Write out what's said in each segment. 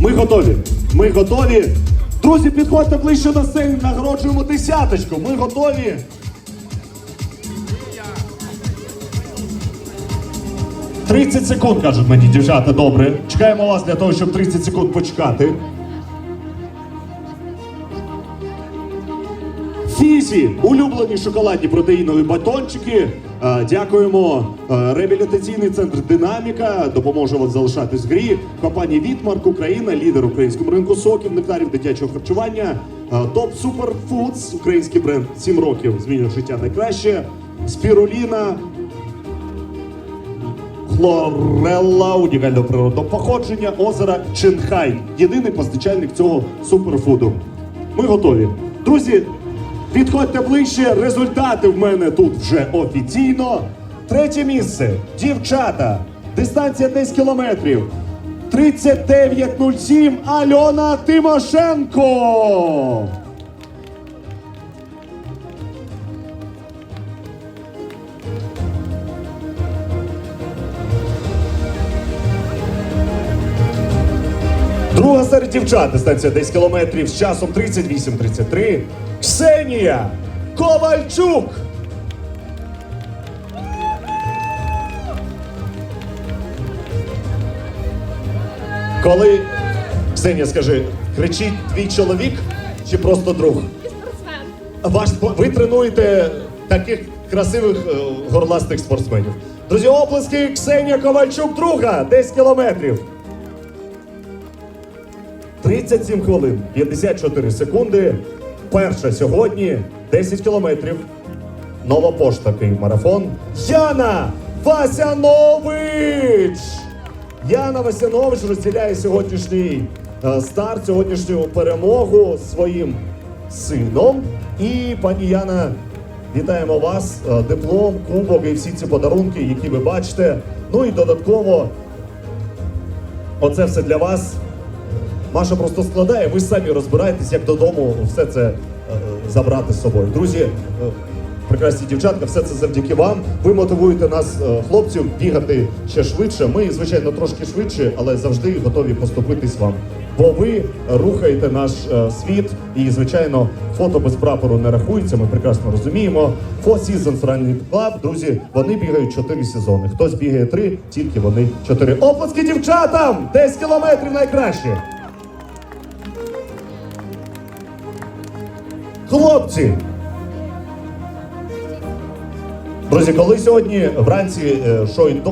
Ми готові. Ми готові. Друзі, підходьте ближче до сцени, нагороджуємо десяточку. Ми готові. «30 секунд, кажуть мені, дівчата, добре. Чекаємо вас для того, щоб 30 секунд почекати. Фізі, улюблені шоколадні протеїнові батончики. Е, Дякуємо. Е, Реабілітаційний центр Динаміка допоможе вам залишатись в грі. Компанія Вітмарк Україна, лідер українському ринку соків, нектарів дитячого харчування. Е, Топ Супер Фудс, український бренд 7 років змінює життя найкраще. Спіруліна, Хлорелла унікального природного походження озера Чинхай. Єдиний постачальник цього суперфуду. Ми готові. Друзі, підходьте ближче. Результати в мене тут вже офіційно. Третє місце. Дівчата. Дистанція 10 кілометрів. 39.07 Альона Тимошенко. Друга серед дівчат, дистанція 10 кілометрів з часом 38-33. Ксенія Ковальчук. Коли Ксенія, скажи, кричить твій чоловік чи просто друг? спортсмен. Ваш ви тренуєте таких красивих е, горластих спортсменів. Друзі, оплески Ксенія Ковальчук, друга, 10 кілометрів. 37 хвилин, 54 секунди. Перша сьогодні 10 кілометрів. Нова пошта Київ марафон. Яна Васянович! Яна Васянович розділяє сьогоднішній е, старт, сьогоднішню перемогу своїм сином. І пані Яна, вітаємо вас. Е, Диплом, кубок і всі ці подарунки, які ви бачите. Ну і додатково, оце все для вас. Маша просто складає, ви самі розбираєтесь, як додому все це е, забрати з собою. Друзі, е, прекрасні дівчатка, все це завдяки вам. Ви мотивуєте нас, е, хлопців, бігати ще швидше. Ми, звичайно, трошки швидше, але завжди готові поступитись вам. Бо ви рухаєте наш світ, і звичайно, фото без прапору не рахується. Ми прекрасно розуміємо. Four Seasons Running Club, друзі, вони бігають 4 сезони. Хтось бігає 3, тільки вони 4. Оплески дівчатам! 10 кілометрів найкраще! Хлопці! Друзі, коли сьогодні вранці е,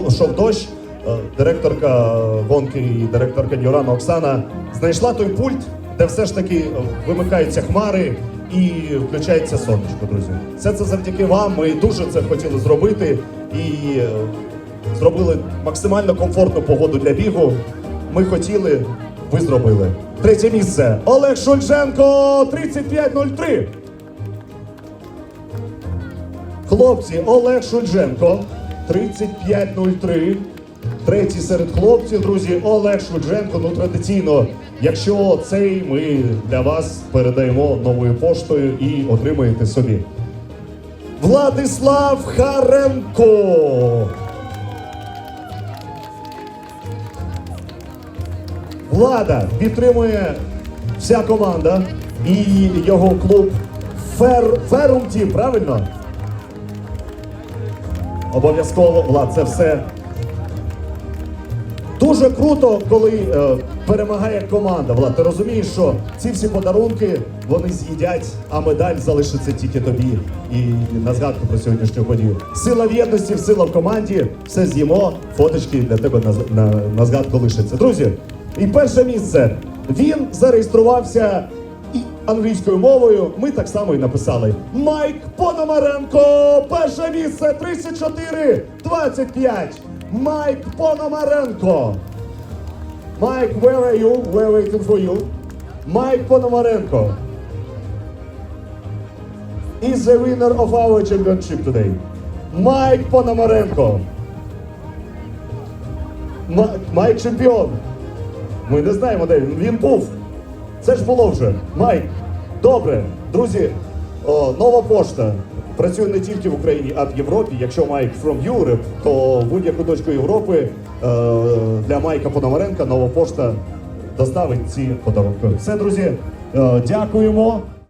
йшов дощ, е, директорка гонки і директорка Діорана Оксана знайшла той пульт, де все ж таки е, вимикаються хмари і включається сонечко, друзі. Все це завдяки вам. Ми дуже це хотіли зробити і зробили максимально комфортну погоду для бігу. Ми хотіли, ви зробили. Третє місце. Олег Шульженко 3503. Хлопці, Олег Шульженко, 3503. Третій серед хлопців, друзі, Олег Шульженко. Ну, традиційно, якщо цей ми для вас передаємо новою поштою і отримаєте собі. Владислав Харенко. Влада підтримує вся команда і його клуб Фер... Ферум Тім, правильно? Обов'язково, Влад, це все. Дуже круто, коли е, перемагає команда. Влад, ти розумієш, що ці всі подарунки вони з'їдять, а медаль залишиться тільки тобі. І на згадку про сьогоднішню подію. Сила в єдності, сила в команді, все з'їмо, фоточки для тебе на, на, на згадку лишаться. Друзі, і перше місце. Він зареєструвався англійською мовою. Ми так само і написали. Майк Пономаренко, перше місце 34-25. Майк Пономаренко. Майк, where are you? We're waiting for you. Майк Пономаренко is the winner of our championship today. Майк Пономаренко. Майк чемпіон. Ми не знаємо, де він. Він був. Це ж було вже. Майк. Добре. Друзі, о, нова пошта. Працює не тільки в Україні, а в Європі. Якщо Майк from Europe, то будь-яку точку Європи е, для Майка Пономаренка нова пошта доставить ці подарунки. Все, друзі, е, дякуємо.